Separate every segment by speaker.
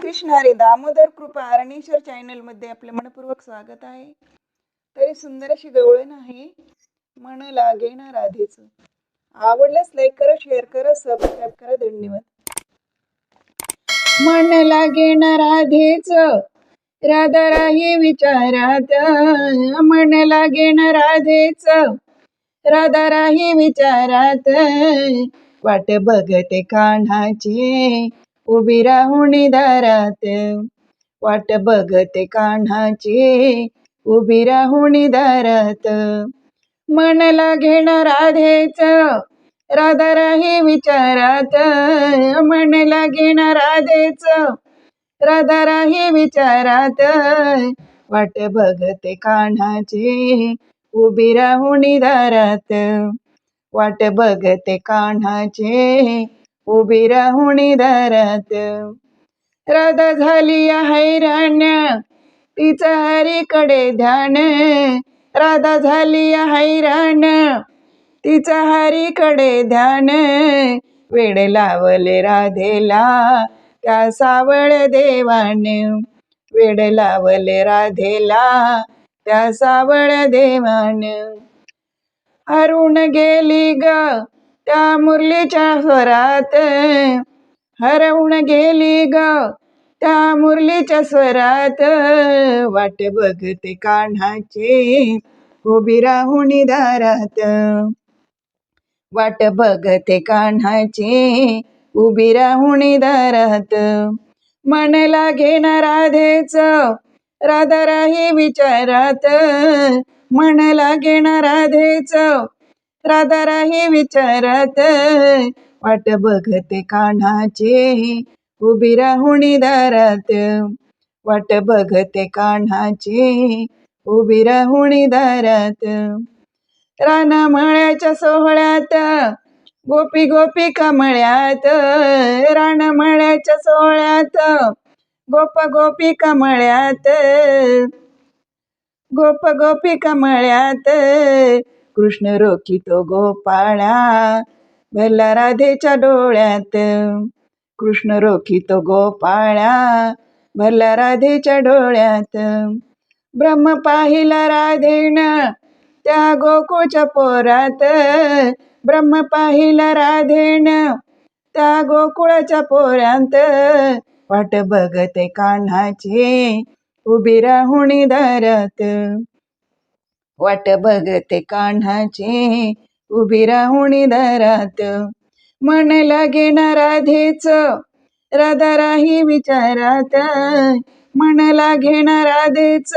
Speaker 1: रामकृष्ण हरे दामोदर कृपा अरणेश्वर चॅनलमध्ये आपले मनपूर्वक स्वागत आहे. तरी सुंदर अशी गवळण आहे. मन लागे ना राधेच. आवडल्यास लाईक करा शेअर करा सबस्क्राईब करा. धन्यवाद. मन लागे ना राधेच. राधा राही विचारात. मन लागे ना राधेच. राधा राही विचारात. वाट बघते कान्हाची. उभी राहून दारात. वाट बघते कान्हाची उभी राहून दारात. मनला घेणार राधेच राधा राही विचारात. मनला घेणार राधेच राधा राही विचारात. वाट बघते कान्हाची उभी राहून दारात. वाट बघते कान्हाची उभी राहुणी दारात. राधा झाली हैराण तिचं हरीकडे ध्यान. राधा झाली हैराण तिचं हरीकडे ध्यान. वेड लावले राधेला त्या सावळ देवान. वेड लावले राधेला त्या सावळ देवान. अरुण गेली ग त्या मुरलीच्या स्वरात. हरवून गेली ग त्या मुरलीच्या स्वरात. वाट बघते कान्हाची उभी राहून दारात. वाट बघते कान्हाची उभी राहून दारात. मनला घेणार राधेच राधा राही विचारात. मन घेणार राधेच राधारा हे विचारात वाट बघते कान्हाची उभी राहुणी दारात. वाट बघते कान्हाची उभी राहुणी दारात. रानमळ्याच्या सोहळ्यात गोपी गोपी कमळ्यात. रानमळ्याच्या सोहळ्यात गोप गोपी कमळ्यात. गोप गोपी कमळ्यात. कृष्ण रोखितो गोपाळा. भला राधेच्या डोळ्यात कृष्ण रोखितो गोपाळा. भला राधेच्या डोळ्यात ब्रह्म पाहिला राधेन त्या गोकुळच्या पोरात. ब्रह्म पाहिला राधेन त्या गोकुळाच्या पोऱ्यांत वाट बघते कान्हाची उभी राहुणी दारात वाट बघते कान्हाची. उभी राहुणी दारात. मन लागे ना राधेच. राधा राही विचारात. मन लागे ना राधेच.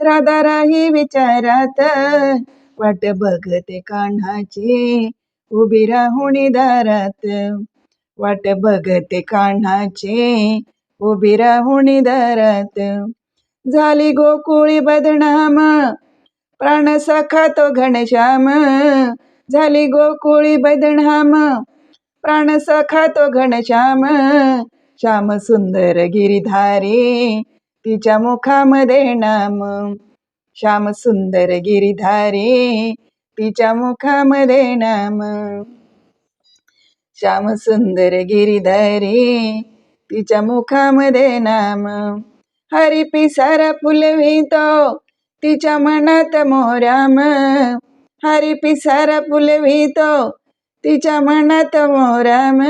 Speaker 1: राधा राही विचारात. वाट बघते कान्हाची. उभी राहुणी दारात. वाट बघते कान्हाची. उभी राहुणी दारात. झाली गोकुळी बदनाम. प्राण सखा तो घनश्याम. झाली गोकुळी बदनाम प्राण सखा तो घनश्याम. श्याम सुंदर गिरीधारी तिच्या मुखामध्ये नाम. श्याम सुंदर गिरीधारी तिच्या मुखामध्ये नाम. श्याम सुंदर गिरीधारी तिच्या मुखामध्ये नाम. हरी पिसारा फुलवितो तिच्या मनात मोराम हरी पिसारा फुलवितो तिच्या मनात मोराम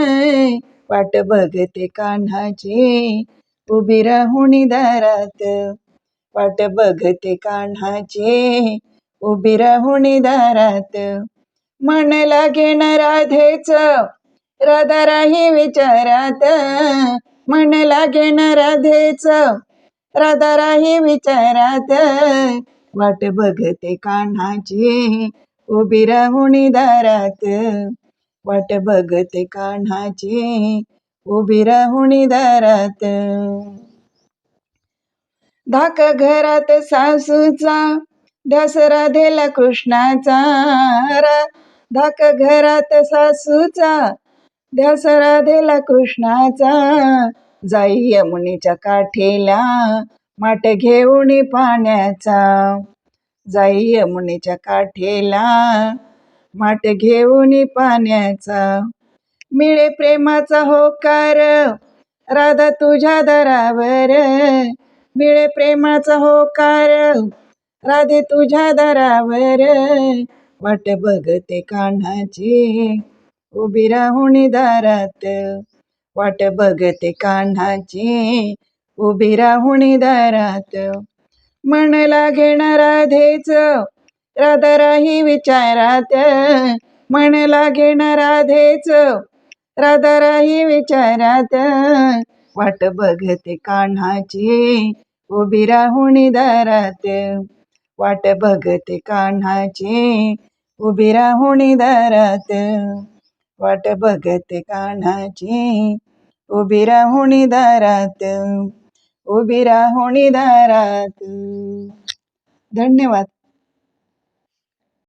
Speaker 1: वाट बघते कान्हाची. उभी राहुणी दारात. वाट बघते कान्हाची. उभी राहुणी दारात. मन लागे न राधेच. राधा राही विचारात. मन लागे न राधेच. राधा राही विचारात. वाट बघते कान्हाची उभी राहुणी दारात. वाट बघते कान्हाची उभी राहुणी दारात. धाक घरात सासूचा ध्यास राधेला कृष्णाचा. रा- धाक घरात सासूचा ध्यास राधेला कृष्णाचा. जाई यमुनेच्या काठेला. माठ घेऊन पाण्याचा. जाई यमुनेच्या काठेला. माठ घेऊन पाण्याचा. मिळे प्रेमाचा होकार. राधा तुझ्या दरावर. मिळे प्रेमाचा होकार. राधे तुझ्या दरावर. वाट बघते कान्हाची. उभी राहुणी दारात. वाट बघते कान्हाची. उभी राहुणी दारात. म्हणला घेणार राधेच. राधा राही विचारात. म्हणला घेणार राधेच. राधा राही विचारात. वाट बघते कान्हाची. उभी राहुणी दारात. वाट बघते कान्हाची. उभी राहुणी दारात. वाट बघते कान्हाची उभी राहुणी दारात उभी राहुणी दारात. धन्यवाद.